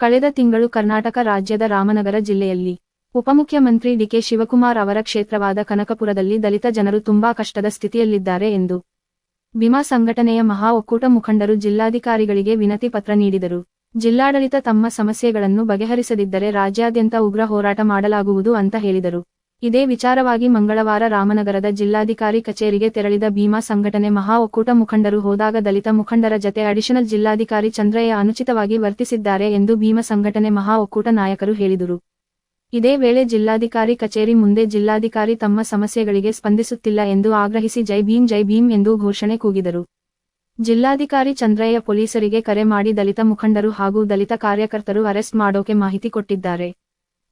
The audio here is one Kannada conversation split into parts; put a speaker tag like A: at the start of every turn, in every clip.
A: ಕಳೆದ ತಿಂಗಳು ಕರ್ನಾಟಕ ರಾಜ್ಯದ ರಾಮನಗರ ಜಿಲ್ಲೆಯಲ್ಲಿ ಉಪಮುಖ್ಯಮಂತ್ರಿ ಡಿಕೆ ಶಿವಕುಮಾರ್ ಅವರ ಕ್ಷೇತ್ರವಾದ ಕನಕಪುರದಲ್ಲಿ ದಲಿತ ಜನರು ತುಂಬಾ ಕಷ್ಟದ ಸ್ಥಿತಿಯಲ್ಲಿದ್ದಾರೆ ಎಂದು ಭೀಮಾ ಸಂಘಟನೆಯ ಮಹಾ ಒಕ್ಕೂಟ ಮುಖಂಡರು ಜಿಲ್ಲಾಧಿಕಾರಿಗಳಿಗೆ ವಿನತಿ ಪತ್ರ ನೀಡಿದರು. ಜಿಲ್ಲಾಡಳಿತ ತಮ್ಮ ಸಮಸ್ಯೆಗಳನ್ನು ಬಗೆಹರಿಸದಿದ್ದರೆ ರಾಜ್ಯಾದ್ಯಂತ ಉಗ್ರ ಹೋರಾಟ ಮಾಡಲಾಗುವುದು ಅಂತ ಹೇಳಿದರು. ಇದೇ ವಿಚಾರವಾಗಿ ಮಂಗಳವಾರ ರಾಮನಗರದ ಜಿಲ್ಲಾಧಿಕಾರಿ ಕಚೇರಿಗೆ ತೆರಳಿದ ಭೀಮಾ ಸಂಘಟನೆ ಮಹಾ ಒಕ್ಕೂಟ ಮುಖಂಡರು ಹೋದಾಗ ದಲಿತ ಮುಖಂಡರ ಜತೆ ಅಡಿಷನಲ್ ಜಿಲ್ಲಾಧಿಕಾರಿ ಚಂದ್ರಯ್ಯ ಅನುಚಿತವಾಗಿ ವರ್ತಿಸಿದ್ದಾರೆ ಎಂದು ಭೀಮಾ ಸಂಘಟನೆ ಮಹಾ ಒಕ್ಕೂಟ ನಾಯಕರು ಹೇಳಿದರು. ಇದೇ ವೇಳೆ ಜಿಲ್ಲಾಧಿಕಾರಿ ಕಚೇರಿ ಮುಂದೆ ಜಿಲ್ಲಾಧಿಕಾರಿ ತಮ್ಮ ಸಮಸ್ಯೆಗಳಿಗೆ ಸ್ಪಂದಿಸುತ್ತಿಲ್ಲ ಎಂದು ಆಗ್ರಹಿಸಿ ಜೈ ಭೀಮ್ ಜೈ ಭೀಮ್ ಎಂದು ಘೋಷಣೆ ಕೂಗಿದರು. ಜಿಲ್ಲಾಧಿಕಾರಿ ಚಂದ್ರಯ್ಯ ಪೊಲೀಸರಿಗೆ ಕರೆ ಮಾಡಿ ದಲಿತ ಮುಖಂಡರು ಹಾಗೂ ದಲಿತ ಕಾರ್ಯಕರ್ತರು ಅರೆಸ್ಟ್ ಮಾಡೋಕೆ ಮಾಹಿತಿ ಕೊಟ್ಟಿದ್ದಾರೆ.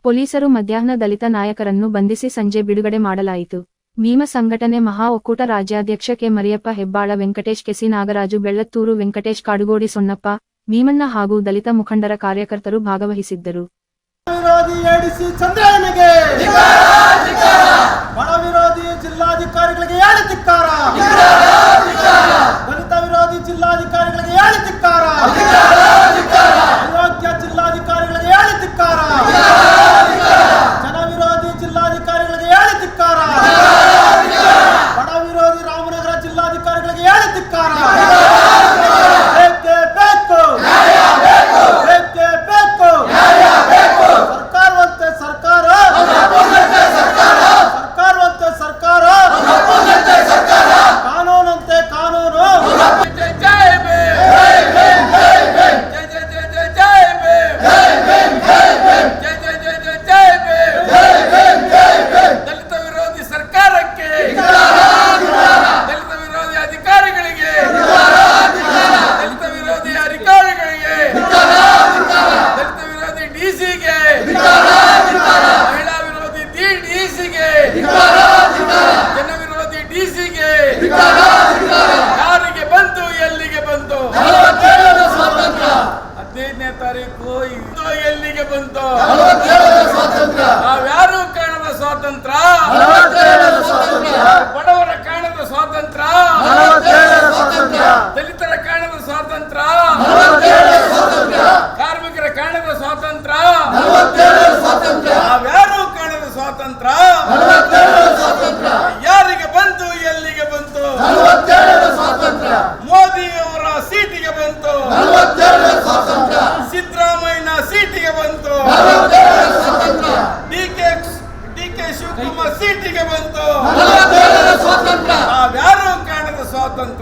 A: ಪೊಲೀಸರು ಮಧ್ಯಾಹ್ನ ದಲಿತ ನಾಯಕರನ್ನು ಬಂಧಿಸಿ ಸಂಜೆ ಬಿಡುಗಡೆ ಮಾಡಲಾಯಿತು. ಭೀಮ ಸಂಘಟನೆ ಮಹಾ ಒಕ್ಕೂಟ ರಾಜ್ಯಾಧ್ಯಕ್ಷ K. Mariyappa Hebbal, Venkatesh K C Nagaraju, Bellathur, Venkatesh Kadugodi Sonnappa, Bhimanna ಹಾಗೂ ದಲಿತ ಮುಖಂಡರ ಕಾರ್ಯಕರ್ತರು ಭಾಗವಹಿಸಿದ್ದರು.
B: ಜಿಲ್ಲಾಧಿಕಾರಿಗಳಿಗೆ ಹೇಳಿ ಧಿಕ್ಕಾರ ದಲಿತ ವಿರೋಧಿ ಜಿಲ್ಲಾಧಿಕಾರಿಗಳಿಗೆ ಹೇಳಿ ಧಿಕ್ಕಾರ ಅಯೋಗ್ಯ ಜಿಲ್ಲಾಧಿಕಾರಿಗಳಿಗೆ ಹೇಳಿ ಧಿಕ್ಕಾರ ಜನ ವಿರೋಧಿ ಜಿಲ್ಲಾಧಿಕಾರಿಗಳಿಗೆ ಹೇಳಿ ಧಿಕ್ಕಾರ ಬಡ ವಿರೋಧಿ ರಾಮನಗರ ಜಿಲ್ಲಾಧಿಕಾರಿಗಳಿಗೆ ಹೇಳಿ ಧಿಕ್ಕಾರ ಬೇಕೇ ಬೇಕು ಬೇಕೇ ಬೇಕು ಸರ್ಕಾರವಂತೆ ಸರ್ಕಾರ ಸರ್ಕಾರವಂತೆ ಸರ್ಕಾರ ಕಾನೂನಂತೆ ಕಾನೂನು
C: ಜೈ ಜೈ ಭೀಮ್ ಜೈ ಜೈ ಜೈ ಜೈ ಜೈ ಭೀಮ್ ಜೈ ಜೈ ಜೈ ಜೈ ಜೈ ಭೀಮ್ ದಲಿತ ವಿರೋಧಿ ಸರ್ಕಾರಕ್ಕೆ ದಲಿತ ವಿರೋಧಿ ಅಧಿಕಾರಿಗಳಿಗೆ ದಲಿತ ವಿರೋಧಿ ಅಧಿಕಾರಿಗಳಿಗೆ ದಲಿತ ವಿರೋಧಿ ಡಿಸಿಗೆ ಮಹಿಳಾ ವಿರೋಧಿ ಡಿಸಿಗೆ ಜನ ವಿರೋಧಿ ಡಿಸಿಗೆ ಯಾರಿಗೆ ಬಂತು ಎಲ್ಲಿಗೆ ಬಂತು ಹದಿನೈದನೇ ತಾರೀಕು ಇದು ಎಲ್ಲಿಗೆ ಬಂತು? ನಾವ್ಯಾರು ಕಾಣದ ಸ್ವಾತಂತ್ರ್ಯ ಬಡವರ ಕಾಣದ ಸ್ವಾತಂತ್ರ್ಯ ದಲಿತರ ಕಾಣದ ಸ್ವಾತಂತ್ರ್ಯ ಕಾರ್ಮಿಕರ ಕಾಣದ ಸ್ವಾತಂತ್ರ್ಯ ನಾವ್ಯಾರು ಕಾಣದ ಸ್ವಾತಂತ್ರ್ಯ ಯಾರಿಗೆ ಬಂತು ಎಲ್ಲಿಗೆ ಬಂತು ಮೋದಿಯವರ ಸೀಟಿಗೆ ಬಂತು ಸಿದ್ದರಾಮಯ್ಯನ ಸೀಟಿಗೆ ಬಂತು D K D K Shivakumar ಸೀಟಿಗೆ ಬಂತು ನಾವ್ಯಾರು ಕಾಣದ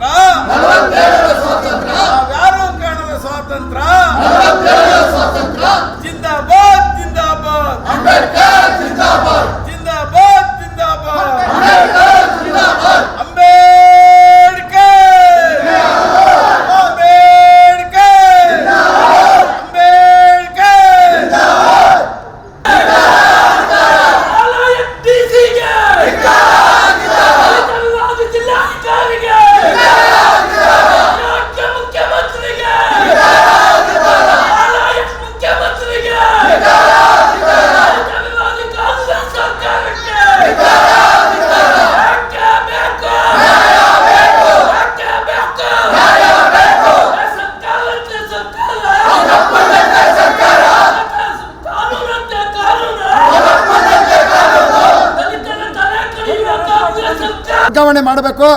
D: ಮಾಡಬೇಕು.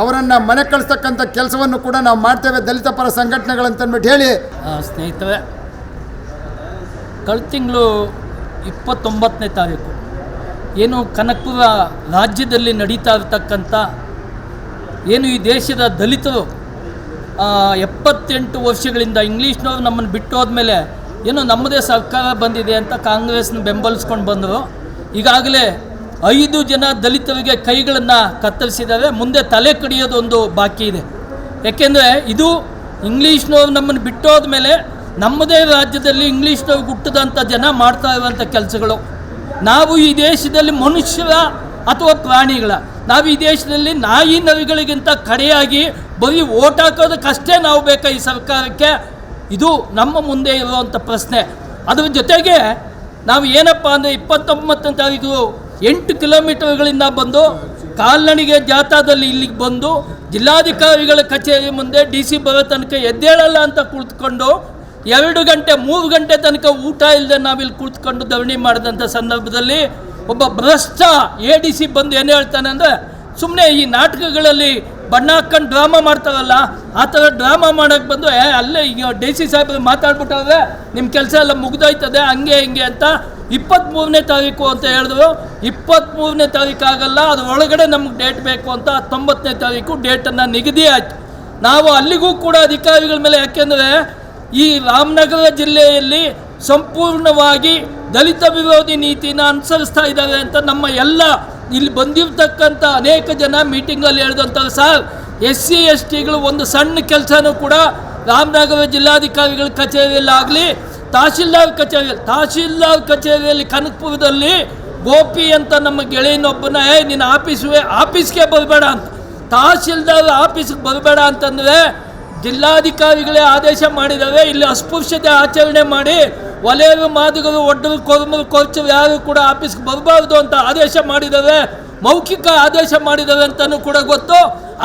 D: ಅವರನ್ನು ಮನೆ ಕಳಿಸ್ತಕ್ಕಂಥ ಕೆಲಸವನ್ನು ಕೂಡ ನಾವು ಮಾಡ್ತೇವೆ. ದಲಿತ ಪರ ಸಂಘಟನೆಗಳಂತಂದ್ಬಿಟ್ಟು ಹೇಳಿ.
E: ಸ್ನೇಹಿತರೆ, ಕಳೆದ ತಿಂಗಳು ಇಪ್ಪತ್ತೊಂಬತ್ತನೇ ತಾರೀಕು ಏನು ಕನಕಪುರ ರಾಜ್ಯದಲ್ಲಿ ನಡೀತಾ ಇರತಕ್ಕಂಥ ಏನು ಈ ದೇಶದ ದಲಿತರು ಎಪ್ಪತ್ತೆಂಟು ವರ್ಷಗಳಿಂದ ಇಂಗ್ಲೀಷ್ನವ್ರು ನಮ್ಮನ್ನು ಬಿಟ್ಟು ಹೋದ್ಮೇಲೆ ಏನು ನಮ್ಮದೇ ಸರ್ಕಾರ ಬಂದಿದೆ ಅಂತ ಕಾಂಗ್ರೆಸ್ನ ಬೆಂಬಲಿಸ್ಕೊಂಡು ಬಂದರು. ಈಗಾಗಲೇ ಐದು ಜನ ದಲಿತರಿಗೆ ಕೈಗಳನ್ನು ಕತ್ತರಿಸಿದ್ದಾರೆ. ಮುಂದೆ ತಲೆ ಕಡಿಯೋದೊಂದು ಬಾಕಿ ಇದೆ. ಯಾಕೆಂದರೆ ಇದು ಇಂಗ್ಲೀಷ್ನವ್ರು ನಮ್ಮನ್ನು ಬಿಟ್ಟೋದ ಮೇಲೆ ನಮ್ಮದೇ ರಾಜ್ಯದಲ್ಲಿ ಇಂಗ್ಲೀಷ್ನವ್ರು ಹುಟ್ಟಿದಂಥ ಜನ ಮಾಡ್ತಾ ಇರುವಂಥ ಕೆಲಸಗಳು. ನಾವು ಈ ದೇಶದಲ್ಲಿ ಮನುಷ್ಯರ ಅಥವಾ ಪ್ರಾಣಿಗಳ, ನಾವು ಈ ದೇಶದಲ್ಲಿ ನಾಯಿ ನರಿಗಳಿಗಿಂತ ಕಡೆಯಾಗಿ ಬರೀ ಓಟ್ ಹಾಕೋದಕ್ಕಷ್ಟೇ ನಾವು ಬೇಕಾ ಈ ಸರ್ಕಾರಕ್ಕೆ? ಇದು ನಮ್ಮ ಮುಂದೆ ಇರುವಂಥ ಪ್ರಶ್ನೆ. ಅದರ ಜೊತೆಗೆ ನಾವು ಏನಪ್ಪ ಅಂದರೆ ಇಪ್ಪತ್ತೊಂಬತ್ತನೇ ತಾರೀಕು ಎಂಟು ಕಿಲೋಮೀಟರ್ಗಳಿಂದ ಬಂದು ಕಾಲ್ನಡಿಗೆ ಜಾಥಾದಲ್ಲಿ ಇಲ್ಲಿಗೆ ಬಂದು ಜಿಲ್ಲಾಧಿಕಾರಿಗಳ ಕಚೇರಿ ಮುಂದೆ ಡಿ ಸಿ ಬರೋ ತನಕ ಎದ್ದೇಳಲ್ಲ ಅಂತ ಕುಳಿತುಕೊಂಡು ಎರಡು ಗಂಟೆ, ಮೂರು ಗಂಟೆ ತನಕ ಊಟ ಇಲ್ಲದೆ ನಾವಿಲ್ಲಿ ಕುಳಿತುಕೊಂಡು ಧರಣಿ ಮಾಡಿದಂಥ ಸಂದರ್ಭದಲ್ಲಿ ಒಬ್ಬ ಭ್ರಷ್ಟ ಎ ಡಿ ಸಿ ಬಂದು ಏನು ಹೇಳ್ತಾನೆ ಅಂದರೆ ಸುಮ್ಮನೆ ಈ ನಾಟಕಗಳಲ್ಲಿ ಬಣ್ಣ ಹಾಕ್ಕೊಂಡು ಡ್ರಾಮಾ ಮಾಡ್ತಾರಲ್ಲ, ಆ ಥರ ಡ್ರಾಮಾ ಮಾಡೋಕ್ಕೆ ಬಂದು ಅಲ್ಲೇ ಈಗ ಡಿ ಸಿ ಸಾಹೇಬ್ರು ಮಾತಾಡ್ಬಿಟ್ಟಾದ್ರೆ ನಿಮ್ಮ ಕೆಲಸ ಎಲ್ಲ ಮುಗ್ದೋಯ್ತದೆ, ಹಂಗೆ ಹಿಂಗೆ ಅಂತ ಇಪ್ಪತ್ತ್ಮೂರನೇ ತಾರೀಕು ಅಂತ ಹೇಳಿದ್ರು. ಇಪ್ಪತ್ತ್ಮೂರನೇ ತಾರೀಕು ಆಗಲ್ಲ ಅದು ಒಳಗಡೆ ನಮ್ಗೆ ಡೇಟ್ ಬೇಕು ಅಂತ ಹತ್ತೊಂಬತ್ತನೇ ತಾರೀಕು ಡೇಟನ್ನು ನಿಗದಿ ಆಯಿತು. ನಾವು ಅಲ್ಲಿಗೂ ಕೂಡ ಅಧಿಕಾರಿಗಳ ಮೇಲೆ ಯಾಕೆಂದರೆ ಈ ರಾಮನಗರ ಜಿಲ್ಲೆಯಲ್ಲಿ ಸಂಪೂರ್ಣವಾಗಿ ದಲಿತ ವಿರೋಧಿ ನೀತಿನ ಅನುಸರಿಸ್ತಾ ಇದ್ದಾರೆ ಅಂತ ನಮ್ಮ ಎಲ್ಲ ಇಲ್ಲಿ ಬಂದಿರತಕ್ಕಂಥ ಅನೇಕ ಜನ ಮೀಟಿಂಗಲ್ಲಿ ಹೇಳಿದಂಥ ಸರ್ ಎಸ್ ಸಿ ಎಸ್ ಟಿಗಳು ಒಂದು ಸಣ್ಣ ಕೆಲಸನೂ ಕೂಡ ರಾಮನಗರ ಜಿಲ್ಲಾಧಿಕಾರಿಗಳ ಕಚೇರಿಯಲ್ಲಾಗಲಿ ತಹಶೀಲ್ದಾರ್ ಕಚೇರಿಯಲ್ಲಿ ತಹಶೀಲ್ದಾರ್ ಕಚೇರಿಯಲ್ಲಿ ಕನಕಪುರದಲ್ಲಿ ಗೋಪಿ ಅಂತ ನಮ್ಮ ಗೆಳೆಯನೊಬ್ಬನ ಏ ನಿನ್ನ ಆಫೀಸ್ಗೆ ಆಫೀಸ್ಗೆ ಬರಬೇಡ ಅಂತ. ತಹಶೀಲ್ದಾರ್ ಆಫೀಸ್ಗೆ ಬರಬೇಡ ಅಂತಂದರೆ ಜಿಲ್ಲಾಧಿಕಾರಿಗಳೇ ಆದೇಶ ಮಾಡಿದ್ದಾರೆ. ಇಲ್ಲಿ ಅಸ್ಪೃಶ್ಯತೆ ಆಚರಣೆ ಮಾಡಿ ಒಲೆಯರು ಮಾದಿಗರು ಒಡ್ಡರು, ಕೊರ್ಮರು, ಕೊರ್ಚರು ಯಾರು ಕೂಡ ಆಫೀಸ್ಗೆ ಬರಬಾರ್ದು ಅಂತ ಆದೇಶ ಮಾಡಿದ್ದಾರೆ. ಮೌಖಿಕ ಆದೇಶ ಮಾಡಿದ್ದಾರೆ ಅಂತಲೂ ಕೂಡ ಗೊತ್ತು.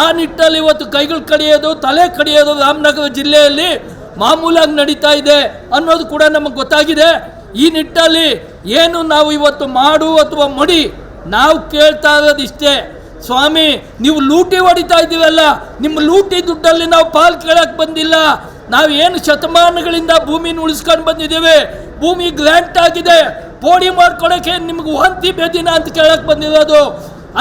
E: ಆ ನಿಟ್ಟಲ್ಲಿ ಇವತ್ತು ಕೈಗಳು ಕಡಿಯೋದು, ತಲೆ ಕಡಿಯೋದು ರಾಮನಗರ ಜಿಲ್ಲೆಯಲ್ಲಿ ಮಾಮೂಲಾಗಿ ನಡೀತಾ ಇದೆ ಅನ್ನೋದು ಕೂಡ ನಮಗೆ ಗೊತ್ತಾಗಿದೆ. ಈ ನಿಟ್ಟಲ್ಲಿ ಏನು ನಾವು ಇವತ್ತು ಮಾಡು ಅಥವಾ ಮಡಿ, ನಾವು ಕೇಳ್ತಾ ಇರೋದಿಷ್ಟೇ ಸ್ವಾಮಿ, ನೀವು ಲೂಟಿ ಹೊಡಿತಾ ಇದ್ದೀವಲ್ಲ, ನಿಮ್ಮ ಲೂಟಿ ದುಡ್ಡಲ್ಲಿ ನಾವು ಪಾಲ್ ಕೇಳಕ್ಕೆ ಬಂದಿಲ್ಲ. ನಾವು ಏನು ಶತಮಾನಗಳಿಂದ ಭೂಮಿನ ಉಳಿಸ್ಕೊಂಡು ಬಂದಿದ್ದೇವೆ. ಭೂಮಿ ಗ್ರ್ಯಾಂಟ್ ಆಗಿದೆ. ಪೋಡಿ ಮಾಡ್ಕೊಳಕ್ಕೆ ನಿಮ್ಗೆ ಹೊಂತಿ ಬೇದಿನ ಅಂತ ಕೇಳಕ್ಕೆ ಬಂದಿರೋದು.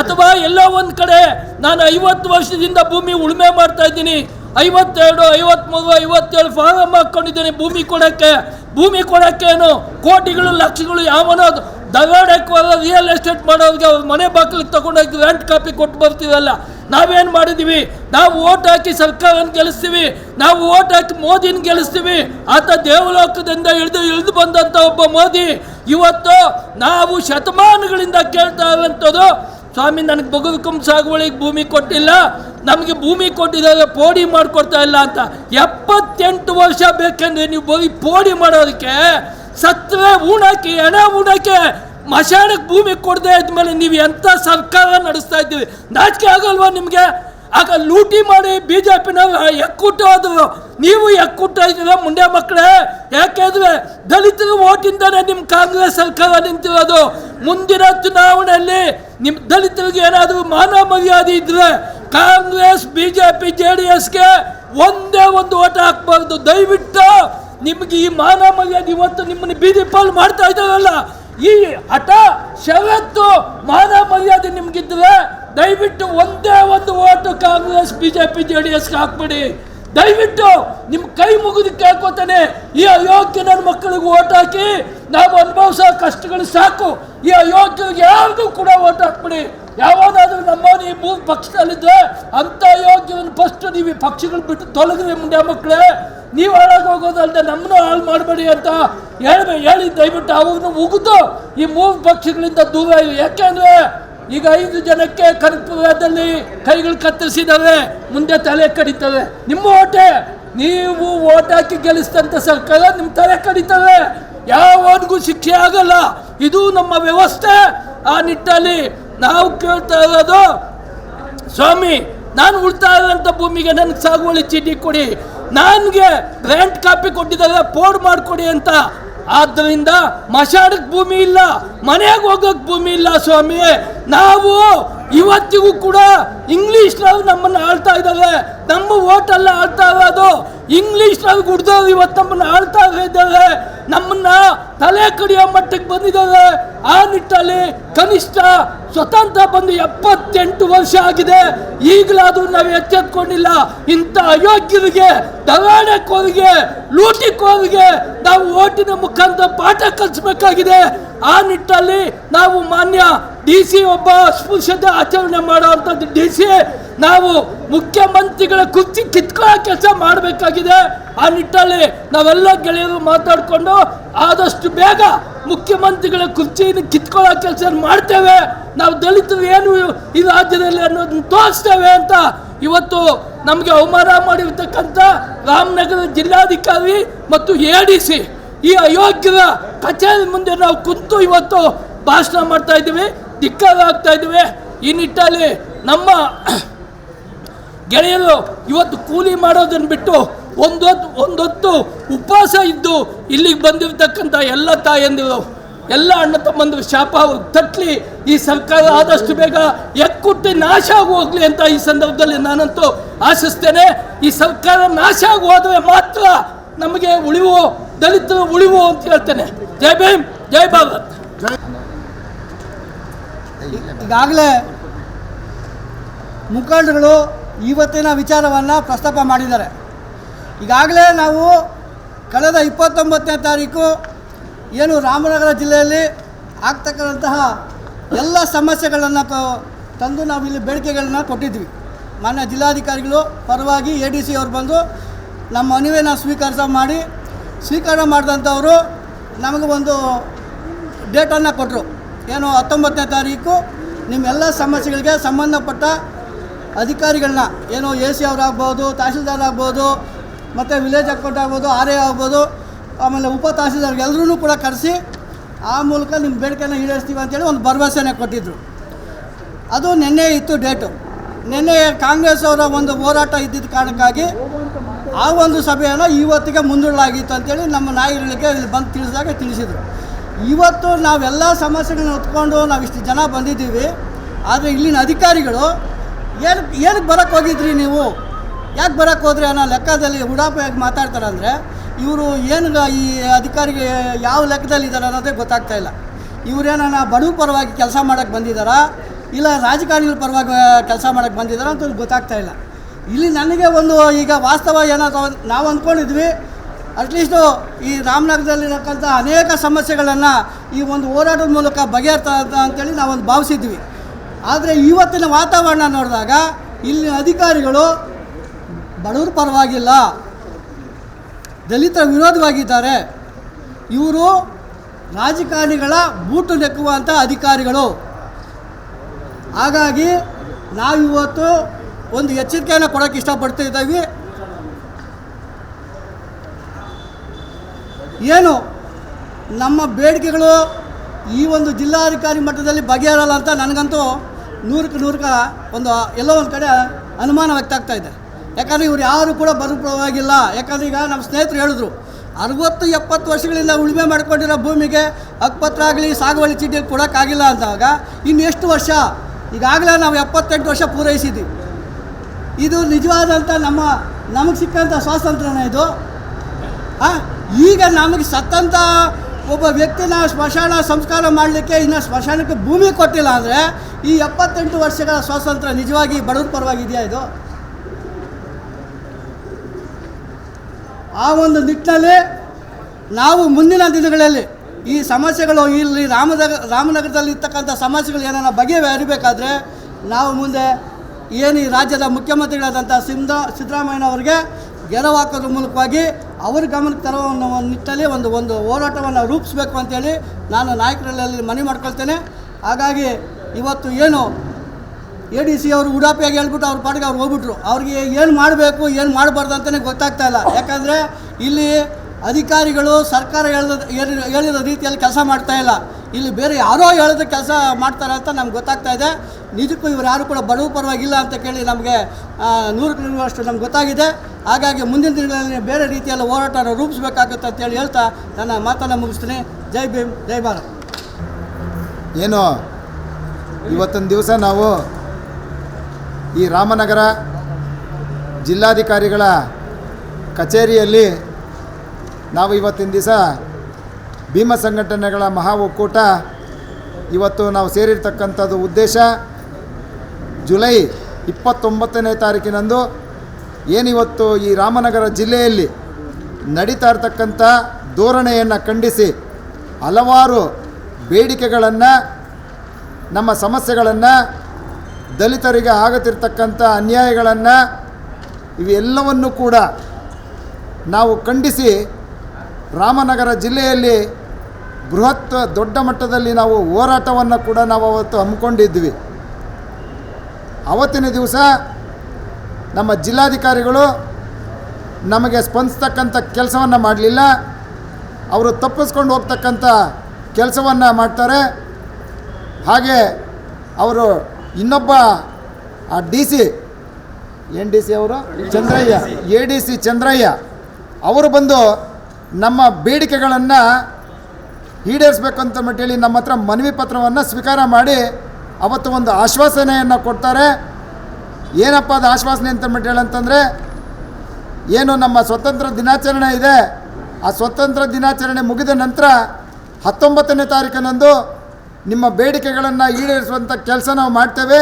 E: ಅಥವಾ ಎಲ್ಲೋ ಒಂದು ಕಡೆ ನಾನು ಐವತ್ತು ವರ್ಷದಿಂದ ಭೂಮಿ ಉಳುಮೆ ಮಾಡ್ತಾ ಇದ್ದೀನಿ. ಐವತ್ತೆರಡು, ಐವತ್ಮೂರು, ಐವತ್ತೇಳು ಫಾರಮ್ ಹಾಕ್ಕೊಂಡಿದ್ದೀನಿ ಭೂಮಿ ಕೊಡೋಕ್ಕೆ, ಭೂಮಿ ಕೊಡೋಕ್ಕೇನು ಕೋಟಿಗಳು, ಲಕ್ಷಗಳು ಯಾವನೋ ದಗಾಡಕ್ಕೆ ರಿಯಲ್ ಎಸ್ಟೇಟ್ ಮಾಡೋರಿಗೆ ಅವ್ರ ಮನೆ ಬಾಗಿಲಿಗೆ ತಗೊಂಡೋಗಿ ರ್ಯಾಂಟ್ ಕಾಪಿ ಕೊಟ್ಟು ಬರ್ತೀವಲ್ಲ ನಾವೇನು ಮಾಡಿದ್ದೀವಿ ನಾವು ಓಟ್ ಹಾಕಿ ಸರ್ಕಾರನ ಗೆಲ್ಲಿಸ್ತೀವಿ. ನಾವು ಓಟ್ ಹಾಕಿ ಮೋದಿನ ಗೆಲ್ಲಿಸ್ತೀವಿ. ಆತ ದೇವಲೋಕದಿಂದ ಇಳಿದು ಇಳಿದು ಬಂದಂಥ ಒಬ್ಬ ಮೋದಿ. ಇವತ್ತು ನಾವು ಶತಮಾನಗಳಿಂದ ಕೇಳ್ತಾ ಇರುವಂಥದ್ದು ಸ್ವಾಮಿ, ನನಗೆ ಬಗುವಿಕಂ ಸಾಗುವಳಿಗೆ ಭೂಮಿ ಕೊಟ್ಟಿಲ್ಲ. ನಮಗೆ ಭೂಮಿ ಕೊಟ್ಟಿದಾಗ ಪೋಡಿ ಮಾಡಿಕೊಡ್ತಾ ಇಲ್ಲ ಅಂತ. ಎಪ್ಪತ್ತೆಂಟು ವರ್ಷ ಬೇಕಂದ್ರೆ ನೀವು ಬರೀ ಪೋಡಿ ಮಾಡೋದಕ್ಕೆ ಸತ್ತರೆ ಉಣಕ್ಕೆ ಹೆಣ ಉಣಕ್ಕೆ, ಮಶಾಣಕ್ಕೆ ಭೂಮಿ ಕೊಡದೆ ಇದ್ಮೇಲೆ ನೀವು ಎಂಥ ಸರ್ಕಾರ ನಡೆಸ್ತಾ ಇದ್ದೀವಿ ನಾಚಿಕೆ ಆಗಲ್ವಾ ನಿಮಗೆ? ಆಗ ಲೂಟಿ ಮಾಡಿ ಬಿ ಜೆ ಪಿನ ಎಕ್ಕುಟ್ಟು ಆದ್ರು ನೀವು ಎಕ್ಕುಟ್ಟ ಇದ್ದೀರ ಮುಂಡೆ ಮಕ್ಕಳೇ? ಯಾಕೆಂದ್ರೆ ದಲಿತರು ಓಟಿಂದಾನೆ ನಿಮ್ಮ ಕಾಂಗ್ರೆಸ್ ಸರ್ಕಾರ ನಿಂತಿರೋದು. ಮುಂದಿನ ಚುನಾವಣೆಯಲ್ಲಿ ನಿಮ್ಮ ದಲಿತರಿಗೆ ಏನಾದರೂ ಮಾನ ಮರ್ಯಾದೆ ಇದ್ರೆ Congress B J P J D ಎಸ್ಗೆ ಒಂದೇ ಒಂದು ಓಟ ಹಾಕ್ಬಾರ್ದು. ದಯವಿಟ್ಟು ನಿಮಗೆ ಈ ಮಾನ ಮರ್ಯಾದೆ ಇವತ್ತು ನಿಮ್ಮನ್ನು ಬೀದಿ ಪಾಲು ಮಾಡ್ತಾ ಇದ್ದಾರಲ್ಲ, ಈ ಹಠ ಷರತ್ತು ಮಾನ ಮರ್ಯಾದೆ ನಿಮ್ಗಿದ್ರೆ ದಯವಿಟ್ಟು ಒಂದೇ ಒಂದು vote Congress, BJP, J D ಎಸ್ಗೆ ಹಾಕ್ಬಿಡಿ. ದಯವಿಟ್ಟು ನಿಮ್ಮ ಕೈ ಮುಗಿದು ಕೇಳ್ಕೊತಾನೆ, ಈ ಅಯೋಗ್ಯ ನನ್ನ ಮಕ್ಕಳಿಗೆ ಓಟ್ ಹಾಕಿ, ನಾವು ಅನುಭವಿಸೋ ಕಷ್ಟಗಳು ಸಾಕು. ಈ ಅಯೋಗ್ಯರಿಗೆ ಯಾರಿಗೂ ಕೂಡ ಓಟ್ ಹಾಕ್ಬಿಡಿ. ಯಾವಾಗಾದ್ರೂ ನಮ್ಮ ಈ ಮೂರು ಪಕ್ಷದಲ್ಲಿದ್ರೆ ಅಂತ ಅಯೋಗ್ಯವನ್ನು ಫಸ್ಟ್ ನೀವು ಈ ಪಕ್ಷಗಳು ಬಿಟ್ಟು ತೊಲಗ್ರಿ ಮುಂದೆ ಮಕ್ಕಳೇ. ನೀವು ಹಾಳಾಗಿ ಹೋಗೋದಲ್ಲದೆ ನಮ್ಮನ್ನು ಹಾಳು ಮಾಡಬೇಡಿ ಅಂತ ಹೇಳಿ ಹೇಳಿ ದಯವಿಟ್ಟು ಅವ್ರನ್ನ ಉಗಿದು ಈ ಮೂರು ಪಕ್ಷಗಳಿಂದ ದೂರ ಯಾಕೆಂದ್ರೆ ಈಗ ಐದು ಜನಕ್ಕೆ ಕರ್ಪೂರದಲ್ಲಿ ಕೈಗಳು ಕತ್ತರಿಸಿದಾವೆ, ಮುಂದೆ ತಲೆ ಕಡಿತವೆ. ನಿಮ್ಮ ಓಟೆ, ನೀವು ಓಟ್ ಹಾಕಿ ಗೆಲ್ಲಿಸಿದಂಥ ಸರ್ಕಾರ ನಿಮ್ಮ ತಲೆ ಕಡಿತವೆ. ಯಾವನಿಗೂ ಶಿಕ್ಷೆ ಆಗಲ್ಲ. ಇದು ನಮ್ಮ ವ್ಯವಸ್ಥೆ. ಆ ನಿಟ್ಟಲ್ಲಿ ನಾವು ಕೇಳ್ತಾ ಇರೋದು, ಸ್ವಾಮಿ, ನಾನು ಉಳ್ತಾ ಇರೋಂಥ ಭೂಮಿಗೆ ನನಗೆ ಸಾಗುವಳಿ ಚೀಟಿ ಕೊಡಿ. ನನಗೆ ರ್ಯಾಂಟ್ ಕಾಪಿ ಕೊಟ್ಟಿದ್ದಾರೆ ಪೋರ್ಡ್ ಮಾಡಿಕೊಡಿ ಅಂತ. ಆದ್ದರಿಂದ ಮಶಾಡಕ್ ಭೂಮಿ ಇಲ್ಲ ಮನೆಗೆ ಹೋಗಕ್ ಭೂಮಿ ಇಲ್ಲ ಸ್ವಾಮಿ. ನಾವು ಇವತ್ತಿಗೂ ಕೂಡ ಇಂಗ್ಲೀಷ್ನವ್ರು ನಮ್ಮನ್ನು ಆಳ್ತಾ ಇದ್ದಾರೆ ನಮ್ಮ ಓಟಲ್ಲ ಆಳ್ತಾ ಇರೋದು ಇಂಗ್ಲೀಷ್ನವ್ರು ಕುಡ್ದವ್ರು ಇವತ್ತು ನಮ್ಮನ್ನು ಆಳ್ತಾ ಇದ್ದಾರೆ ನಮ್ಮನ್ನ ತಲೆ ಕಡಿಯೋ ಮಟ್ಟಕ್ಕೆ ಬಂದಿದ್ದಾರೆ ಆ ನಿಟ್ಟಲ್ಲಿ ಕನಿಷ್ಠ ಸ್ವತಂತ್ರ ಬಂದು ಎಪ್ಪತ್ತೆಂಟು ವರ್ಷ ಆಗಿದೆ. ಈಗಲಾದರೂ ನಾವು ಎಚ್ಚೆತ್ಕೊಂಡಿಲ್ಲ. ಇಂಥ ಅಯೋಗ್ಯರಿಗೆ ದಗಾಡಕೋರಿಗೆ ಲೂಟಿಕೋರಿಗೆ ನಾವು ಓಟಿನ ಮುಖಾಂತರ ಪಾಠ ಕಲಿಸ್ಬೇಕಾಗಿದೆ. ಆ ನಿಟ್ಟಲ್ಲಿ ನಾವು ಮಾನ್ಯ ಡಿ ಸಿ ಒಬ್ಬ ಅಸ್ಪೃಶ್ಯತೆ ಆಚರಣೆ ಮಾಡುವಂಥದ್ದು ಡಿ ಸಿ ನಾವು ಮುಖ್ಯಮಂತ್ರಿಗಳ ಕುರ್ಚಿ ಕಿತ್ಕೊಳ್ಳೋ ಕೆಲಸ ಮಾಡಬೇಕಾಗಿದೆ. ಆ ನಿಟ್ಟಲ್ಲಿ ನಾವೆಲ್ಲ ಗೆಳೆಯರು ಮಾತಾಡಿಕೊಂಡು ಆದಷ್ಟು ಬೇಗ ಮುಖ್ಯಮಂತ್ರಿಗಳ ಕುರ್ಚಿಯನ್ನು ಕಿತ್ಕೊಳ್ಳೋ ಕೆಲಸ ಮಾಡ್ತೇವೆ. ನಾವು ದಲಿತರು ಏನು ಈ ರಾಜ್ಯದಲ್ಲಿ ಅನ್ನೋದನ್ನು ತೋರಿಸ್ತೇವೆ ಅಂತ ಇವತ್ತು ನಮಗೆ ಅವಮಾನ ಮಾಡಿರ್ತಕ್ಕಂಥ ರಾಮನಗರ ಜಿಲ್ಲಾಧಿಕಾರಿ ಮತ್ತು ಎ ಡಿ ಸಿ ಈ ಅಯೋಗ್ಯರ ಕಚೇರಿ ಮುಂದೆ ನಾವು ಕುಂತು ಇವತ್ತು ಭಾಷಣ ಮಾಡ್ತಾ ಇದ್ದೀವಿ. ಧಿಕ್ಕಾರ ಇದ್ದೇವೆ ಈ ನಿಟ್ಟಲ್ಲಿ ನಮ್ಮ ಗೆಳೆಯರು ಇವತ್ತು ಕೂಲಿ ಮಾಡೋದನ್ನು ಬಿಟ್ಟು ಒಂದೊತ್ತು ಒಂದೊತ್ತು ಉಪವಾಸ ಇದ್ದು ಇಲ್ಲಿಗೆ ಬಂದಿರತಕ್ಕಂಥ ಎಲ್ಲ ತಾಯಂದಿರು, ಎಲ್ಲ ಅಣ್ಣ ತಮ್ಮಂದಿರು ಶಾಪ ತಟ್ಟಲಿ ಈ ಸರ್ಕಾರ ಆದಷ್ಟು ಬೇಗ ಎಕ್ಕುಟ್ಟಿ ನಾಶ ಆಗಿ ಹೋಗ್ಲಿ ಅಂತ ಈ ಸಂದರ್ಭದಲ್ಲಿ ನಾನಂತೂ ಆಶಿಸ್ತೇನೆ. ಈ ಸರ್ಕಾರ ನಾಶ ಆಗಿ ಮಾತ್ರ ನಮಗೆ ಉಳಿವು, ದಲಿತರು ಉಳಿವು ಅಂತ ಹೇಳ್ತೇನೆ. ಜೈ ಭೀಮ್, ಜೈ ಭಾರತ್.
F: ಈಗಾಗಲೇ ಮುಖಂಡರುಗಳು ಇವತ್ತಿನ ವಿಚಾರವನ್ನು ಪ್ರಸ್ತಾಪ ಮಾಡಿದ್ದಾರೆ. ಈಗಾಗಲೇ ನಾವು ಕಳೆದ ಇಪ್ಪತ್ತೊಂಬತ್ತನೇ ತಾರೀಕು ಏನು ರಾಮನಗರ ಜಿಲ್ಲೆಯಲ್ಲಿ ಆಗ್ತಕ್ಕಂತಹ ಎಲ್ಲ ಸಮಸ್ಯೆಗಳನ್ನು ತಂದು ನಾವು ಇಲ್ಲಿ ಬೇಡಿಕೆಗಳನ್ನ ಕೊಟ್ಟಿದ್ವಿ. ಮಾನ್ಯ ಜಿಲ್ಲಾಧಿಕಾರಿಗಳು ಪರವಾಗಿ ಎ ಡಿ ಸಿ ಅವ್ರು ಬಂದು ನಮ್ಮ ಮನವಿಯನ್ನು ಸ್ವೀಕಾರ ಮಾಡಿ ಸ್ವೀಕಾರ ಮಾಡಿದಂಥವರು ನಮಗೆ ಒಂದು ಡೇಟನ್ನು ಕೊಟ್ಟರು ಏನು ಹತ್ತೊಂಬತ್ತನೇ ತಾರೀಕು ನಿಮ್ಮೆಲ್ಲ ಸಮಸ್ಯೆಗಳಿಗೆ ಸಂಬಂಧಪಟ್ಟ ಅಧಿಕಾರಿಗಳನ್ನ, ಏನೋ ಎ ಸಿ ಅವರಾಗ್ಬೋದು, ತಹಸೀಲ್ದಾರ್ ಆಗ್ಬೋದು, ಮತ್ತು ವಿಲೇಜ್ ಅಕೌಂಟ್ ಆಗ್ಬೋದು, ಆರ್ ಎ ಆಗ್ಬೋದು, ಆಮೇಲೆ ಉಪ ತಹಸೀಲ್ದಾರ್ ಎಲ್ಲರೂ ಕೂಡ ಕರೆಸಿ ಆ ಮೂಲಕ ನಿಮ್ಮ ಬೇಡಿಕೆನ ಈಡೇರಿಸ್ತೀವಿ ಅಂತೇಳಿ ಒಂದು ಭರವಸೆನೇ ಕೊಟ್ಟಿದ್ದರು ಅದು ನಿನ್ನೆ ಇತ್ತು ಡೇಟು ನಿನ್ನೆ ಕಾಂಗ್ರೆಸ್ ಅವರ ಒಂದು ಹೋರಾಟ ಇದ್ದಿದ್ದ ಕಾರಣಕ್ಕಾಗಿ ಆ ಒಂದು ಸಭೆಯನ್ನು ಇವತ್ತಿಗೆ ಮುಂದೂಡಲಾಗಿತ್ತು ಅಂತೇಳಿ ನಮ್ಮ ನಾಯಕರಿಗೆ ಇಲ್ಲಿ ಬಂದು ತಿಳಿಸಿದಾಗ ತಿಳಿಸಿದರು. ಇವತ್ತು ನಾವೆಲ್ಲ ಸಮಸ್ಯೆಗಳನ್ನ ಹೊತ್ಕೊಂಡು ನಾವು ಇಷ್ಟು ಜನ ಬಂದಿದ್ದೀವಿ. ಆದರೆ ಇಲ್ಲಿನ ಅಧಿಕಾರಿಗಳು, ಏನು ಏನಕ್ಕೆ ಬರೋಕ್ಕೆ ಹೋಗಿದ್ರಿ ನೀವು? ಯಾಕೆ ಬರೋಕ್ಕೆ ಹೋದ್ರಿ ಅನ್ನೋ ಲೆಕ್ಕದಲ್ಲಿ ಉಡಾಪಿಯಾಗಿ ಮಾತಾಡ್ತಾರೆ ಅಂದರೆ, ಇವರು ಏನು ಈ ಅಧಿಕಾರಿಗೆ ಯಾವ ಲೆಕ್ಕದಲ್ಲಿ ಇದ್ದಾರೆ ಅನ್ನೋದೇ ಗೊತ್ತಾಗ್ತಾ ಇಲ್ಲ. ಇವರೇನ ಬಡವ ಪರವಾಗಿ ಕೆಲಸ ಮಾಡೋಕ್ಕೆ ಬಂದಿದ್ದಾರಾ ಇಲ್ಲ ರಾಜಕಾರಣಿಗಳ ಪರವಾಗಿ ಕೆಲಸ ಮಾಡೋಕ್ಕೆ ಬಂದಿದ್ದಾರಾ ಅಂತ ಗೊತ್ತಾಗ್ತಾ ಇಲ್ಲ. ಇಲ್ಲಿ ನನಗೆ ಒಂದು ಈಗ ವಾಸ್ತವ ಏನಾದರೂ ನಾವು ಅಂದ್ಕೊಂಡಿದ್ವಿ ಅಟ್ಲೀಸ್ಟು ಈ ರಾಮನಗರದಲ್ಲಿರಕ್ಕಂಥ ಅನೇಕ ಸಮಸ್ಯೆಗಳನ್ನು ಈ ಒಂದು ಹೋರಾಟದ ಮೂಲಕ ಬಗೆಹರ್ತಾ ಅಂತೇಳಿ ನಾವೊಂದು ಭಾವಿಸಿದ್ವಿ. ಆದರೆ ಇವತ್ತಿನ ವಾತಾವರಣ ನೋಡಿದಾಗ ಇಲ್ಲಿ ಅಧಿಕಾರಿಗಳು ಬಡವ್ರ ಪರವಾಗಿಲ್ಲ. ದಲಿತರ ವಿರೋಧವಾಗಿದ್ದಾರೆ. ಇವರು ರಾಜಕಾರಣಿಗಳ ಬೂಟು ನೆಕ್ಕುವಂಥ ಅಧಿಕಾರಿಗಳು. ಹಾಗಾಗಿ ನಾವಿವತ್ತು ಒಂದು ಎಚ್ಚರಿಕೆಯನ್ನು ಕೊಡೋಕ್ಕೆ ಇಷ್ಟಪಡ್ತಿದ್ದೀವಿ ಏನು? ನಮ್ಮ ಬೇಡಿಕೆಗಳು ಈ ಒಂದು ಜಿಲ್ಲಾಧಿಕಾರಿ ಮಟ್ಟದಲ್ಲಿ ಬಗೆಹರಲ್ಲ ಅಂತ ನನಗಂತೂ ನೂರಕ್ಕೆ ನೂರಕ್ಕೆ ಒಂದು ಎಲ್ಲೋ ಒಂದು ಕಡೆ ಅನುಮಾನ ವ್ಯಕ್ತ ಆಗ್ತಾ ಇದೆ. ಯಾಕಂದರೆ ಇವ್ರು ಯಾರು ಕೂಡ ಬರಪರವಾಗಿಲ್ಲ ಯಾಕಂದ್ರೆ ಈಗ ನಮ್ಮ ಸ್ನೇಹಿತರು ಹೇಳಿದ್ರು ಅರವತ್ತು ಎಪ್ಪತ್ತು ವರ್ಷಗಳಿಂದ ಉಳುಮೆ ಮಾಡ್ಕೊಂಡಿರೋ ಭೂಮಿಗೆ ಹಕ್ಕುಪತ್ರ ಆಗಲಿ ಸಾಗುವಳಿ ಚೀಟಿ ಕೊಡೋಕ್ಕಾಗಿಲ್ಲ ಅಂದಾಗ ಇನ್ನು ಎಷ್ಟು ವರ್ಷ? ಈಗಾಗಲೇ ನಾವು ಎಪ್ಪತ್ತೆಂಟು ವರ್ಷ ಪೂರೈಸಿದ್ವಿ. ಇದು ನಿಜವಾದಂಥ ನಮ್ಮ ನಮಗೆ ಸಿಕ್ಕಂಥ ಸ್ವಾತಂತ್ರ್ಯನೇ ಇದು. ಆ, ಈಗ ನಮಗೆ ಸತ್ತಂಥ ಒಬ್ಬ ವ್ಯಕ್ತಿನ ಸ್ಮಶಾನ ಸಂಸ್ಕಾರ ಮಾಡಲಿಕ್ಕೆ ಇನ್ನು ಸ್ಮಶಾನಕ್ಕೆ ಭೂಮಿ ಕೊಟ್ಟಿಲ್ಲ ಅಂದರೆ ಈ ಎಪ್ಪತ್ತೆಂಟು ವರ್ಷಗಳ ಸ್ವಾತಂತ್ರ್ಯ ನಿಜವಾಗಿ ಬಡವ್ರ ಪರವಾಗಿದೆಯಾ ಇದು? ಆ ಒಂದು ನಿಟ್ಟಿನಲ್ಲಿ ನಾವು ಮುಂದಿನ ದಿನಗಳಲ್ಲಿ ಈ ಸಮಸ್ಯೆಗಳು ಇಲ್ಲಿ ರಾಮನಗರ ರಾಮನಗರದಲ್ಲಿ ಇರ್ತಕ್ಕಂಥ ಸಮಸ್ಯೆಗಳು ಏನಾರ ಬಗೆಹರಿಬೇಕಾದ್ರೆ ನಾವು ಮುಂದೆ ಏನು ಈ ರಾಜ್ಯದ ಮುಖ್ಯಮಂತ್ರಿಗಳಾದಂಥ ಸಿಂಧ, ಸಿದ್ದರಾಮಯ್ಯನವ್ರಿಗೆ ಗೆರವು ಹಾಕೋದ್ರ ಮೂಲಕವಾಗಿ ಅವ್ರ ಗಮನಕ್ಕೆ ತರೋ ಒಂದು ಒಂದು ಒಂದು ಒಂದು ಹೋರಾಟವನ್ನು ರೂಪಿಸ್ಬೇಕು ಅಂತೇಳಿ ನಾನು ನಾಯಕರಲ್ಲಿ ಮನವಿ ಮಾಡ್ಕೊಳ್ತೇನೆ. ಹಾಗಾಗಿ ಇವತ್ತು ಏನು ಎ ಡಿ ಸಿ ಅವರು ಉಡಾಪಿಯಾಗಿ ಹೇಳ್ಬಿಟ್ಟು ಅವ್ರ ಪಾಡಿಗೆ ಅವ್ರು ಹೋಗ್ಬಿಟ್ರು. ಅವ್ರಿಗೆ ಏನು ಮಾಡಬೇಕು, ಏನು ಮಾಡಬಾರ್ದು ಅಂತಲೇ ಗೊತ್ತಾಗ್ತಾ ಇಲ್ಲ. ಯಾಕಂದರೆ ಇಲ್ಲಿ ಅಧಿಕಾರಿಗಳು ಸರ್ಕಾರ ಹೇಳಿದ ಹೇಳಿ- ಹೇಳಿದ ರೀತಿಯಲ್ಲಿ ಕೆಲಸ ಮಾಡ್ತಾ ಇಲ್ಲ. ಇಲ್ಲಿ ಬೇರೆ ಯಾರೋ ಹೇಳಿದ ಕೆಲಸ ಮಾಡ್ತಾರೆ ಅಂತ ನಮ್ಗೆ ಗೊತ್ತಾಗ್ತಾ ಇದೆ. ನಿಜಕ್ಕೂ ಇವರು ಯಾರು ಕೂಡ ಬಡವ ಪರವಾಗಿಲ್ಲ ಅಂತ ಕೇಳಿ ನಮಗೆ ನೂರಕ್ಕೆ ನೂರಷ್ಟು ನಮ್ಗೆ ಗೊತ್ತಾಗಿದೆ. ಹಾಗಾಗಿ ಮುಂದಿನ ದಿನಗಳಲ್ಲಿ ಬೇರೆ ರೀತಿಯಲ್ಲಿ ಹೋರಾಟ ರೂಪಿಸಬೇಕಾಗುತ್ತೆ ಅಂತೇಳಿ ಹೇಳ್ತಾ ನನ್ನ ಮಾತನ್ನು ಮುಗಿಸ್ತೀನಿ. ಜೈ ಭೀಮ್, ಜೈ ಭಾರತ್.
D: ಏನು, ಇವತ್ತಿನ ದಿವಸ ನಾವು ಈ ರಾಮನಗರ ಜಿಲ್ಲಾಧಿಕಾರಿಗಳ ಕಚೇರಿಯಲ್ಲಿ ನಾವು ಇವತ್ತಿನ ದಿವಸ ಭೀಮ ಸಂಘಟನೆಗಳ ಮಹಾ ಒಕ್ಕೂಟ ಇವತ್ತು ನಾವು ಸೇರಿರ್ತಕ್ಕಂಥದ್ದು ಉದ್ದೇಶ ಜುಲೈ ಇಪ್ಪತ್ತೊಂಬತ್ತನೇ ತಾರೀಕಿನಂದು ಏನಿವತ್ತು ಈ ರಾಮನಗರ ಜಿಲ್ಲೆಯಲ್ಲಿ ನಡೀತಾ ಇರ್ತಕ್ಕಂಥ ಧೋರಣೆಯನ್ನು ಖಂಡಿಸಿ ಹಲವಾರು ಬೇಡಿಕೆಗಳನ್ನು, ನಮ್ಮ ಸಮಸ್ಯೆಗಳನ್ನು, ದಲಿತರಿಗೆ ಆಗುತ್ತಿರ್ತಕ್ಕಂಥ ಅನ್ಯಾಯಗಳನ್ನು ಇವೆಲ್ಲವನ್ನು ಕೂಡ ನಾವು ಖಂಡಿಸಿ ರಾಮನಗರ ಜಿಲ್ಲೆಯಲ್ಲಿ ಬೃಹತ್ ದೊಡ್ಡ ಮಟ್ಟದಲ್ಲಿ ನಾವು ಹೋರಾಟವನ್ನು ಕೂಡ ನಾವು ಅವತ್ತು ಹಮ್ಮಿಕೊಂಡಿದ್ವಿ. ಅವತ್ತಿನ ದಿವಸ ನಮ್ಮ ಜಿಲ್ಲಾಧಿಕಾರಿಗಳು ನಮಗೆ ಸ್ಪಂದಿಸ್ತಕ್ಕಂಥ ಕೆಲಸವನ್ನು ಮಾಡಲಿಲ್ಲ. ಅವರು ತಪ್ಪಿಸ್ಕೊಂಡು ಹೋಗ್ತಕ್ಕಂಥ ಕೆಲಸವನ್ನು ಮಾಡ್ತಾರೆ. ಹಾಗೆ ಅವರು ಇನ್ನೊಬ್ಬ ಆ D C N D C ಅವರು? Chandraiah, A D C Chandraiah ಅವರು ಬಂದು ನಮ್ಮ ಬೇಡಿಕೆಗಳನ್ನು ಈಡೇರಿಸಬೇಕು ಅಂತ ಹೇಳಿ ನಮ್ಮ ಹತ್ರ ಮನವಿ ಪತ್ರವನ್ನು ಸ್ವೀಕಾರ ಮಾಡಿ ಅವತ್ತು ಒಂದು ಆಶ್ವಾಸನೆಯನ್ನು ಕೊಡ್ತಾರೆ. ಏನಪ್ಪ ಅದು ಆಶ್ವಾಸನೆ ಅಂತ ಹೇಳಂತಂದರೆ, ಏನು ನಮ್ಮ ಸ್ವತಂತ್ರ ದಿನಾಚರಣೆ ಇದೆ. ಆ ಸ್ವತಂತ್ರ ದಿನಾಚರಣೆ ಮುಗಿದ ನಂತರ ಹತ್ತೊಂಬತ್ತನೇ ತಾರೀಕಿನಂದು ನಿಮ್ಮ ಬೇಡಿಕೆಗಳನ್ನು ಈಡೇರಿಸುವಂಥ ಕೆಲಸ ನಾವು ಮಾಡ್ತೇವೆ.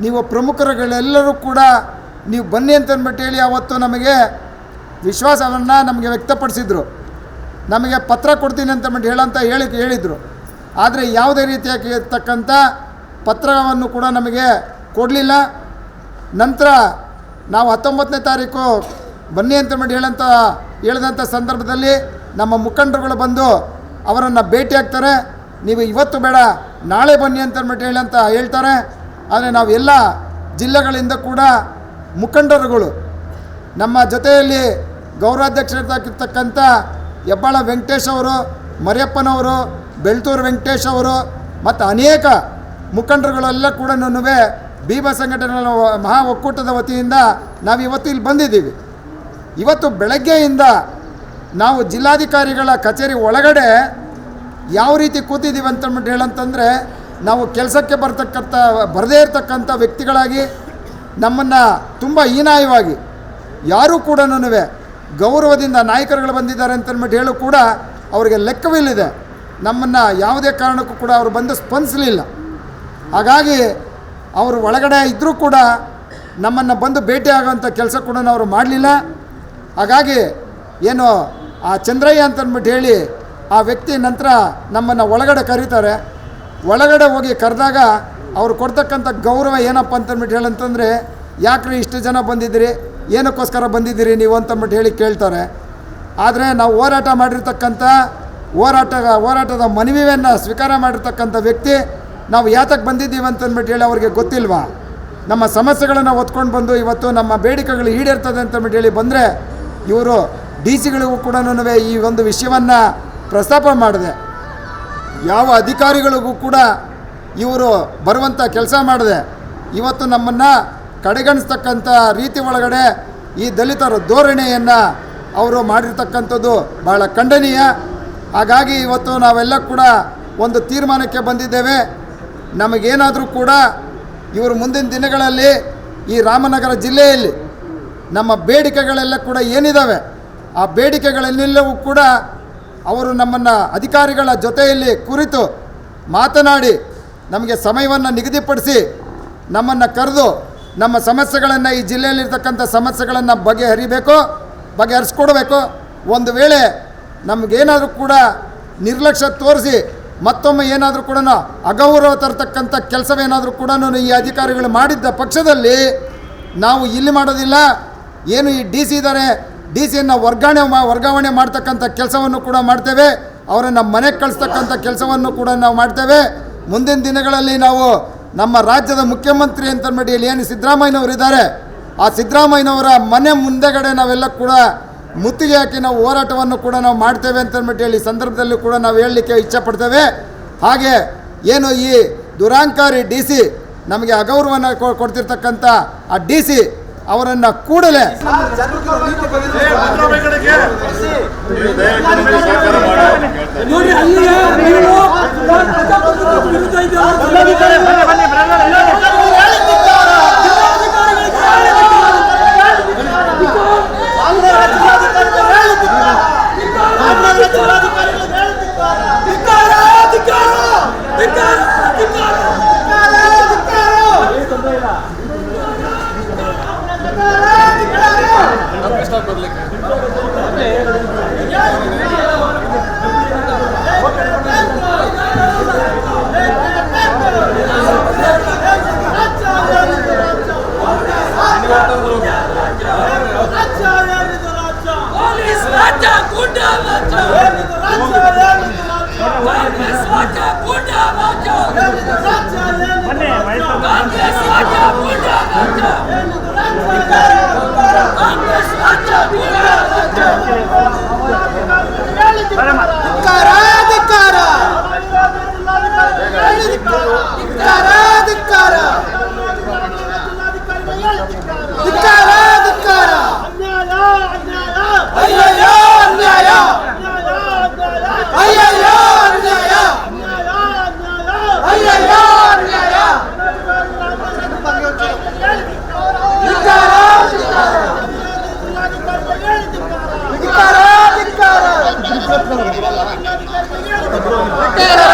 D: ನೀವು ಪ್ರಮುಖರುಗಳೆಲ್ಲರೂ ಕೂಡ ನೀವು ಬನ್ನಿ ಅಂತಂದ್ಬಿಟ್ಟು ಹೇಳಿ ಅವತ್ತು ನಮಗೆ ವಿಶ್ವಾಸವನ್ನು ನಮಗೆ ವ್ಯಕ್ತಪಡಿಸಿದರು. ನಮಗೆ ಪತ್ರ ಕೊಡ್ತೀನಿ ಅಂತ ಹೇಳಂತ ಹೇಳಿ ಹೇಳಿದರು. ಆದರೆ ಯಾವುದೇ ರೀತಿಯಾಗಿ ಇರ್ತಕ್ಕಂಥ ಪತ್ರವನ್ನು ಕೂಡ ನಮಗೆ ಕೊಡಲಿಲ್ಲ. ನಂತರ ನಾವು ಹತ್ತೊಂಬತ್ತನೇ ತಾರೀಕು ಬನ್ನಿ ಅಂತ ಮಾಡಿ ಹೇಳಂತ ಹೇಳಿದಂಥ ಸಂದರ್ಭದಲ್ಲಿ ನಮ್ಮ ಮುಖಂಡರುಗಳು ಬಂದು ಅವರನ್ನು ಭೇಟಿಯಾಗ್ತಾರೆ ನೀವು ಇವತ್ತು ಬೇಡ, ನಾಳೆ ಬನ್ನಿ ಅಂತ ಅಂದ್ಬಿಟ್ಟು ಹೇಳಿ ಅಂತ ಹೇಳ್ತಾರೆ. ಆದರೆ ನಾವು ಎಲ್ಲ ಜಿಲ್ಲೆಗಳಿಂದ ಕೂಡ ಮುಖಂಡರುಗಳು ನಮ್ಮ ಜೊತೆಯಲ್ಲಿ ಗೌರವಾಧ್ಯಕ್ಷರಾಗಿರ್ತಕ್ಕಂಥ ಹೆಬ್ಬಾಳ ವೆಂಕಟೇಶ್ ಅವರು, ಮರಿಯಪ್ಪನವರು, ಬೆಳ್ತೂರು ವೆಂಕಟೇಶ್ ಅವರು ಮತ್ತು ಅನೇಕ ಮುಖಂಡರುಗಳೆಲ್ಲ ಕೂಡ ಭೀಮ ಸಂಘಟನೆಗಳ ಮಹಾ ಒಕ್ಕೂಟದ ವತಿಯಿಂದ ನಾವು ಇವತ್ತು ಇಲ್ಲಿ ಬಂದಿದ್ದೀವಿ. ಇವತ್ತು ಬೆಳಗ್ಗೆಯಿಂದ ನಾವು ಜಿಲ್ಲಾಧಿಕಾರಿಗಳ ಕಚೇರಿ ಒಳಗಡೆ ಯಾವ ರೀತಿ ಕೂತಿದ್ದೀವಿ ಅಂತಂದ್ಬಿಟ್ಟು ಹೇಳಂತಂದರೆ, ನಾವು ಕೆಲಸಕ್ಕೆ ಬರ್ತಕ್ಕಂಥ, ಬರದೇ ಇರತಕ್ಕಂಥ ವ್ಯಕ್ತಿಗಳಾಗಿ, ನಮ್ಮನ್ನು ತುಂಬ ಹೀನಾಯವಾಗಿ, ಯಾರೂ ಕೂಡ ಗೌರವದಿಂದ ನಾಯಕರುಗಳು ಬಂದಿದ್ದಾರೆ ಅಂತಂದ್ಬಿಟ್ಟು ಹೇಳು ಕೂಡ ಅವರಿಗೆ ಲೆಕ್ಕವಿಲ್ಲಿದೆ. ನಮ್ಮನ್ನು ಯಾವುದೇ ಕಾರಣಕ್ಕೂ ಕೂಡ ಅವರು ಬಂದು ಸ್ಪಂದಿಸಲಿಲ್ಲ. ಹಾಗಾಗಿ ಅವರು ಒಳಗಡೆ ಇದ್ದರೂ ಕೂಡ ನಮ್ಮನ್ನು ಬಂದು ಭೇಟಿ ಆಗೋವಂಥ ಕೆಲಸ ಕೂಡ ಅವರು ಮಾಡಲಿಲ್ಲ. ಹಾಗಾಗಿ ಏನು ಆ ಚಂದ್ರಯ್ಯ ಅಂತಂದ್ಬಿಟ್ಟು ಹೇಳಿ ಆ ವ್ಯಕ್ತಿ ನಂತರ ನಮ್ಮನ್ನು ಒಳಗಡೆ ಕರೀತಾರೆ. ಒಳಗಡೆ ಹೋಗಿ ಕರೆದಾಗ ಅವ್ರು ಕೊಡ್ತಕ್ಕಂಥ ಗೌರವ ಏನಪ್ಪ ಅಂತಂದ್ಬಿಟ್ಟು ಹೇಳಂತಂದರೆ, ಯಾಕ್ರಿ ಇಷ್ಟು ಜನ ಬಂದಿದ್ದೀರಿ? ಏನಕ್ಕೋಸ್ಕರ ಬಂದಿದ್ದೀರಿ ನೀವು? ಅಂತಂದ್ಬಿಟ್ಟು ಹೇಳಿ ಕೇಳ್ತಾರೆ. ಆದರೆ ನಾವು ಹೋರಾಟ ಮಾಡಿರ್ತಕ್ಕಂಥ ಹೋರಾಟ ಹೋರಾಟದ ಮನವಿಯನ್ನು ಸ್ವೀಕಾರ ಮಾಡಿರ್ತಕ್ಕಂಥ ವ್ಯಕ್ತಿ ನಾವು ಯಾತಕ್ಕೆ ಬಂದಿದ್ದೀವಿ ಅಂತಂದ್ಬಿಟ್ಟು ಹೇಳಿ ಅವ್ರಿಗೆ ಗೊತ್ತಿಲ್ವಾ? ನಮ್ಮ ಸಮಸ್ಯೆಗಳನ್ನು ಹೊತ್ಕೊಂಡು ಬಂದು ಇವತ್ತು ನಮ್ಮ ಬೇಡಿಕೆಗಳು ಈಡೇರ್ತದೆ ಅಂತಂದ್ಬಿಟ್ಟು ಹೇಳಿ ಬಂದರೆ ಇವರು ಡಿ ಸಿಗಳಿಗೂ ಕೂಡ ಈ ಒಂದು ವಿಷಯವನ್ನು ಪ್ರಸ್ತಾಪ ಮಾಡಿದೆ. ಯಾವ ಅಧಿಕಾರಿಗಳಿಗೂ ಕೂಡ ಇವರು ಬರುವಂಥ ಕೆಲಸ ಮಾಡಿದೆ. ಇವತ್ತು ನಮ್ಮನ್ನು ಕಡೆಗಣಿಸ್ತಕ್ಕಂಥ ರೀತಿ ಒಳಗಡೆ ಈ ದಲಿತರ ಧೋರಣೆಯನ್ನು ಅವರು ಮಾಡಿರ್ತಕ್ಕಂಥದ್ದು ಬಹಳ ಖಂಡನೀಯ. ಹಾಗಾಗಿ ಇವತ್ತು ನಾವೆಲ್ಲ ಕೂಡ ಒಂದು ತೀರ್ಮಾನಕ್ಕೆ ಬಂದಿದ್ದೇವೆ. ನಮಗೇನಾದರೂ ಕೂಡ ಇವರು ಮುಂದಿನ ದಿನಗಳಲ್ಲಿ ಈ ರಾಮನಗರ ಜಿಲ್ಲೆಯಲ್ಲಿ ನಮ್ಮ ಬೇಡಿಕೆಗಳೆಲ್ಲ ಕೂಡ ಏನಿದ್ದಾವೆ ಆ ಬೇಡಿಕೆಗಳೆಲ್ಲವೂ ಕೂಡ ಅವರು ನಮ್ಮನ್ನು ಅಧಿಕಾರಿಗಳ ಜೊತೆಯಲ್ಲಿ ಕುರಿತು ಮಾತನಾಡಿ ನಮಗೆ ಸಮಯವನ್ನು ನಿಗದಿಪಡಿಸಿ ನಮ್ಮನ್ನು ಕರೆದು ನಮ್ಮ ಸಮಸ್ಯೆಗಳನ್ನು ಈ ಜಿಲ್ಲೆಯಲ್ಲಿರ್ತಕ್ಕಂಥ ಸಮಸ್ಯೆಗಳನ್ನು ಬಗೆಹರಿಬೇಕು, ಬಗೆಹರಿಸ್ಕೊಡ್ಬೇಕು. ಒಂದು ವೇಳೆ ನಮಗೇನಾದರೂ ಕೂಡ ನಿರ್ಲಕ್ಷ್ಯ ತೋರಿಸಿ ಮತ್ತೊಮ್ಮೆ ಏನಾದರೂ ಕೂಡ ಅಗೌರವ ತರತಕ್ಕಂಥ ಕೆಲಸವೇನಾದರೂ ಕೂಡ ಈ ಅಧಿಕಾರಿಗಳು ಮಾಡಿದ್ದ ಪಕ್ಷದಲ್ಲಿ ನಾವು ಇಲ್ಲಿ ಮಾಡೋದಿಲ್ಲ. ಏನು ಈ ಡಿ ಸಿ ಇದ್ದಾರೆ ಡಿ ಸಿಯನ್ನು ವರ್ಗಾವಣೆ ಮಾ, ವರ್ಗಾವಣೆ ಮಾಡ್ತಕ್ಕಂಥ ಕೆಲಸವನ್ನು ಕೂಡ ಮಾಡ್ತೇವೆ. ಅವರನ್ನು ಮನೆಗೆ ಕಳಿಸ್ತಕ್ಕಂಥ ಕೆಲಸವನ್ನು ಕೂಡ ನಾವು ಮಾಡ್ತೇವೆ. ಮುಂದಿನ ದಿನಗಳಲ್ಲಿ ನಾವು ನಮ್ಮ ರಾಜ್ಯದ ಮುಖ್ಯಮಂತ್ರಿ ಅಂತ ಮಡಿಯಲ್ಲಿ ಏನು ಸಿದ್ದರಾಮಯ್ಯನವರು ಇದ್ದಾರೆ ಆ ಸಿದ್ದರಾಮಯ್ಯನವರ ಮನೆ ಮುಂದೆಗಡೆ ನಾವೆಲ್ಲ ಕೂಡ ಮುತ್ತಿಗೆ ಹಾಕಿ ನಾವು ಹೋರಾಟವನ್ನು ಕೂಡ ನಾವು ಮಾಡ್ತೇವೆ ಅಂತಂದ್ಬಿಟ್ಟು ಹೇಳಿ ಸಂದರ್ಭದಲ್ಲೂ ಕೂಡ ನಾವು ಹೇಳಲಿಕ್ಕೆ ಇಚ್ಛಪಡ್ತೇವೆ. ಹಾಗೆ ಏನು ಈ ದುರಾಂಕಾರಿ ಡಿ ಸಿ ನಮಗೆ ಅಗೌರವನ ಕೊಡ್ತಿರ್ತಕ್ಕಂಥ ಆ ಡಿ ಸಿ ಅವರನ್ನು ಕೂಡಲೇ
F: Yeah.